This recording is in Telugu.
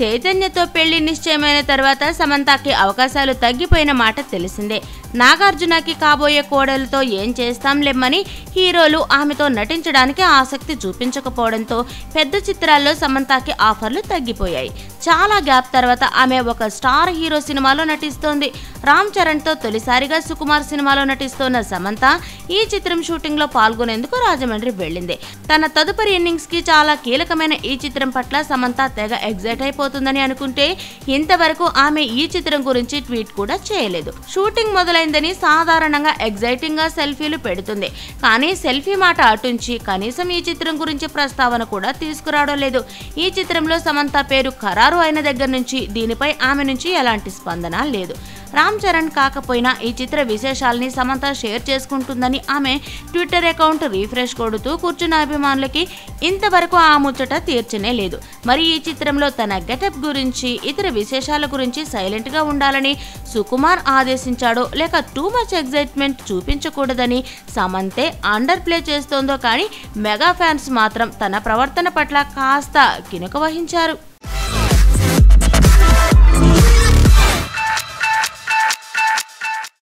చైతన్యతో పెళ్ళి నిశ్చయమైన తర్వాత సమంతకి అవకాశాలు తగ్గిపోయిన మాట తెలిసిందే. నాగార్జునకి కాబోయే కోడలతో ఏం చేస్తాంలేమ్మని హీరోలు ఆమెతో నటించడానికి ఆసక్తి చూపించకపోవడంతో పెద్ద చిత్రాల్లో సమంతకి ఆఫర్లు తగ్గిపోయాయి. చాలా గ్యాప్ తర్వాత ఆమె ఒక స్టార్ హీరో సినిమాలో నటిస్తోంది. రామ్ చరణ్తో తొలిసారిగా సుకుమార్ సినిమాలో నటిస్తోన్న సమంత ఈ చిత్రం షూటింగ్లో పాల్గొనేందుకు రాజమండ్రి వెళ్ళింది. తన తదుపరి ఇన్నింగ్స్కి చాలా కీలకమైన ఈ చిత్రం పట్ల సమంత తెగ ఎగ్జైట్ అయిపోతుంది అయిపోతుందని అనుకుంటే ఇంతవరకు ఆమె ఈ చిత్రం గురించి ట్వీట్ కూడా చేయలేదు. షూటింగ్ మొదలైందని సాధారణంగా ఎగ్జైటింగ్గా సెల్ఫీలు పెడుతుంది. కానీ సెల్ఫీ మాట అటుంచి కనీసం ఈ చిత్రం గురించి ప్రస్తావన కూడా తీసుకురావడం లేదు. ఈ చిత్రంలో సమంత పేరు ఖరారు అయిన దగ్గర నుంచి దీనిపై ఆమె నుంచి ఎలాంటి స్పందన లేదు. రామ్ చరణ్ కాకపోయినా ఈ చిత్ర విశేషాల్ని సమంత షేర్ చేసుకుంటుందని ఆమె ట్విట్టర్ అకౌంట్ రీఫ్రెష్ కొడుతూ కూర్చున్న అభిమానులకి ఇంతవరకు ఆ ముచ్చట తీర్చనే లేదు. మరి ఈ చిత్రంలో తన గెటప్ గురించి ఇతర విశేషాల గురించి సైలెంట్గా ఉండాలని సుకుమార్ ఆదేశించాడో. లేక టూ మచ్ ఎగ్జైట్మెంట్ చూపించకూడదని సమంతే అండర్ ప్లే చేస్తోందో కానీ మెగా ఫ్యాన్స్ మాత్రం తన ప్రవర్తన పట్ల కాస్త కినుక వహించారు.